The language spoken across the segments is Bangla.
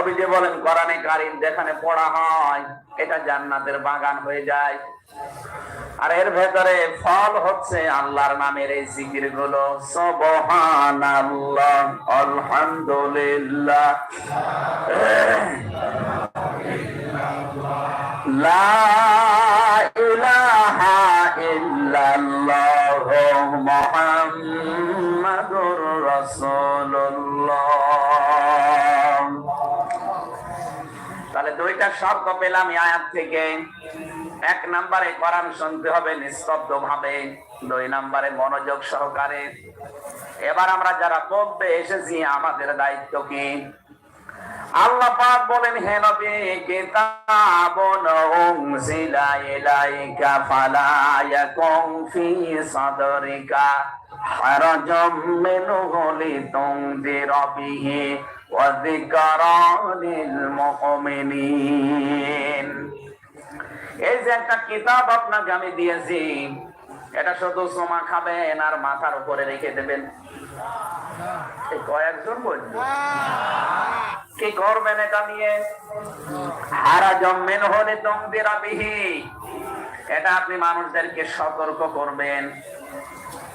নবীজি বলেন, কোরআনে কারিম যেখানে পড়া হয়, এটা জান্নাতের বাগান হয়ে যায়। আর এর ভেতরে ফল হচ্ছে আল্লাহর নামের এই জিকিরগুলো সুবহানাল্লাহ, আলহামদুলিল্লাহ। লা দুইটা শব্দ পেলাম আয়াত থেকে। এক নম্বরে কোরআন শুনতে হবে নিস্তব্ধ ভাবে দুই নম্বরে মনোযোগ সহকারে। এবার আমরা যারা পড়তে এসেছি, আমাদের দায়িত্ব কি? আল্লাহ পাক বলেন, হে নবী কিতাবুন উনজিলা ইলাইকা ফালা ইয়াকুম ফি সাদরিকা। যিকরা লিল মুমিনিন। এই যে একটা কিতাব আপনাকে আমি দিয়েছি, এটা শুধু সোমা মাথার উপরে রেখে দেবেন। কয়েকজন কি করবেন এটা নিয়ে? হারা জম্মেন হলে তমদিরা এটা আপনি মানুষদেরকে সতর্ক করবেন।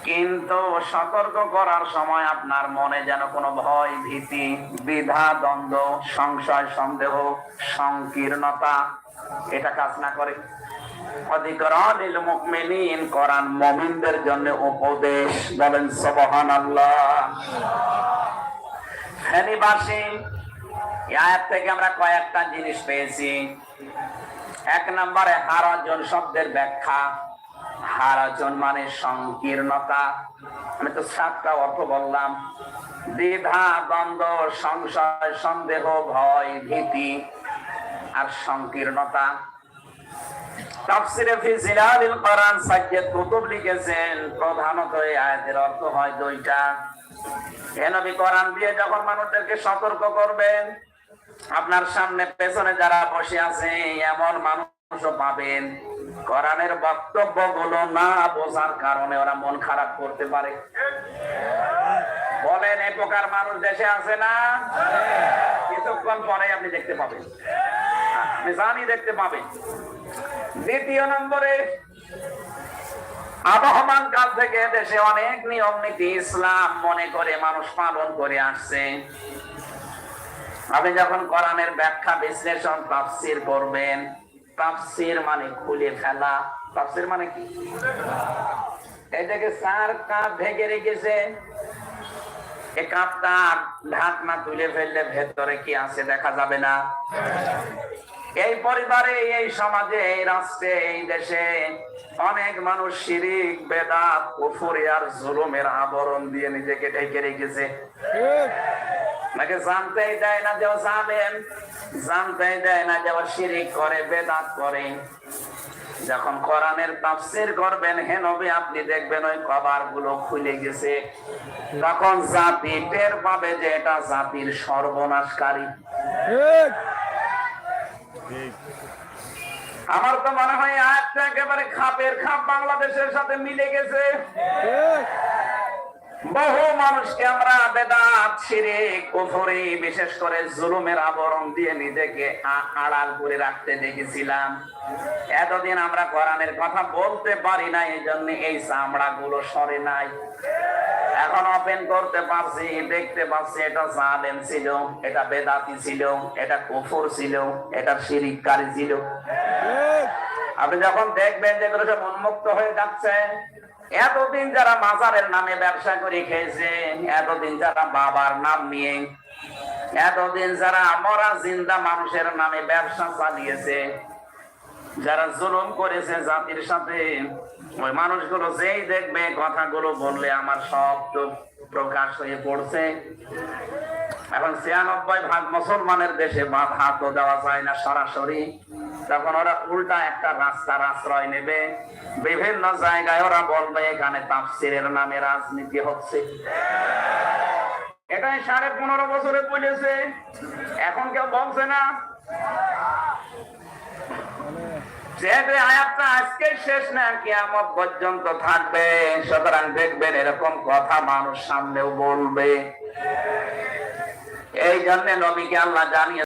কিন্তু সতর্ক করার সময় আপনার মনে যেন কোনো ভয়, ভীতি, দ্বিধা, দ্বন্দ্ব, সংশয়, সন্দেহ, সংকীর্ণতা, এটা কাজ না করে। কোরআন মুমিনদের জন্য উপদেশ বলেন, সুবহানাল্লাহ। ফেনীবাসী এই আয়াত থেকে আমরা কয়েকটা জিনিস পেয়েছি। এক নম্বরে হারাজন শব্দের ব্যাখ্যা। হারাজন মানে সংকীর্ণতা। আমি তো সাতটা অর্থ বললাম। দ্বিধা, দ্বন্দ্ব, সংশয়, সন্দেহ, ভয়, ভীতি আর সংকীর্ণতা। আপনার সামনে পেছনে যারা বসে আছে, এমন মানুষও পাবেন। কোরআনের বক্তব্যগুলো না বোঝার কারণে ওরা মন খারাপ করতে পারে। বলেন, এই প্রকার মানুষ দেশে আছে না? কিছুক্ষণ পরে আপনি দেখতে পাবেন। আপনি জানি দেখতে পাবেন। দ্বিতীয় নম্বরে আবহমান কাল থেকে দেশে অনেক নিয়ম নীতি ইসলাম মনে করে মানুষ পালন করে আসছে। আপনি যখন কোরআনের ব্যাখ্যা বিশ্লেষণ, তাফসির করবেন তাফসির মানে খুলে। ফেলা তাফসির মানে কি? এটাকে চার কাপ ঢেকে রেখেছে। কাপটা ঢাকনা তুলে ফেললে ভেতরে কি আছে দেখা যাবে না। এই পরিবারে, এই সমাজে, এই রাষ্ট্রে, এই দেশে অনেক মানুষ শিরিক, বেদাত, কুফরি আর জুলুমের আবরণ দিয়ে নিজেকে ঢেকে রেখেছে। নাকি জানতেই দেয় না যে ও জানেন জানতেই দেয় না যে ও শিরিক করে বেদাত করে। যখন কোরআনের তাফসির করবেন হে নবী আপনি দেখবেন ওই কভারগুলো খুলে গেছে। তখন জাতি টের পাবে যে এটা জাতির সর্বনাশকারী। আমার তো মনে হয় আজটা একেবারে খাপের খাপ বাংলাদেশের সাথে মিলে গেছে। বহু মানুষকে আমরা বেদাত ছিঁড়ে কুফরি, বিশেষ করে জুলুমের আবরণ দিয়ে নিজেকে আড়াল করে রাখতে দেখেছিলাম। এতদিন আমরা কোরআনের কথা বলতে পারি না এই জন্য এই চামড়া গুলো সরে নাই। এখন ওপেন করতে পারছি, দেখতে পাচ্ছি এটা জালেম ছিল, এটা বেদাতি ছিল, এটা কুফর ছিল, এটা শিরিককারী ছিল। আপনি যখন দেখবেন যে সব উন্মুক্ত হয়ে যাচ্ছে, এতদিন যারা মাজারের নামে ব্যবসা করে খেয়েছে এতদিন যারা বাবার নাম নিয়ে, এতদিন যারা মরা জিন্দা মানুষের নামে ব্যবসা চালিয়েছে, যারা জুলুম করেছে জাতির সাথে, ওই মানুষগুলো যেই দেখবে, কথাগুলো বললে আমার সব তো প্রকাশ হয়ে পড়ছে। এখন ছিয়ানব্বই ভাগ মুসলমানের দেশে বাধা তো দেওয়া যায় না সরাসরি। তখন ওরা উল্টা একটা রাস্তার আশ্রয় নেবে। বিভিন্ন জায়গায় ওরা বলবে, এখানে তাফসিরের নামে রাজনীতি হচ্ছে। এটাই সাড়ে পনেরো বছরে বলেছে। এখন কেউ বলছে না। যেহেতু আয়াতটা আজকে শেষ না, কিয়ামত পর্যন্ত থাকবে। সুতরাং দেখবেন এরকম কথা মানুষ সামনেও বলবে। এই জন্য নবীকে আল্লাহ জানিয়ে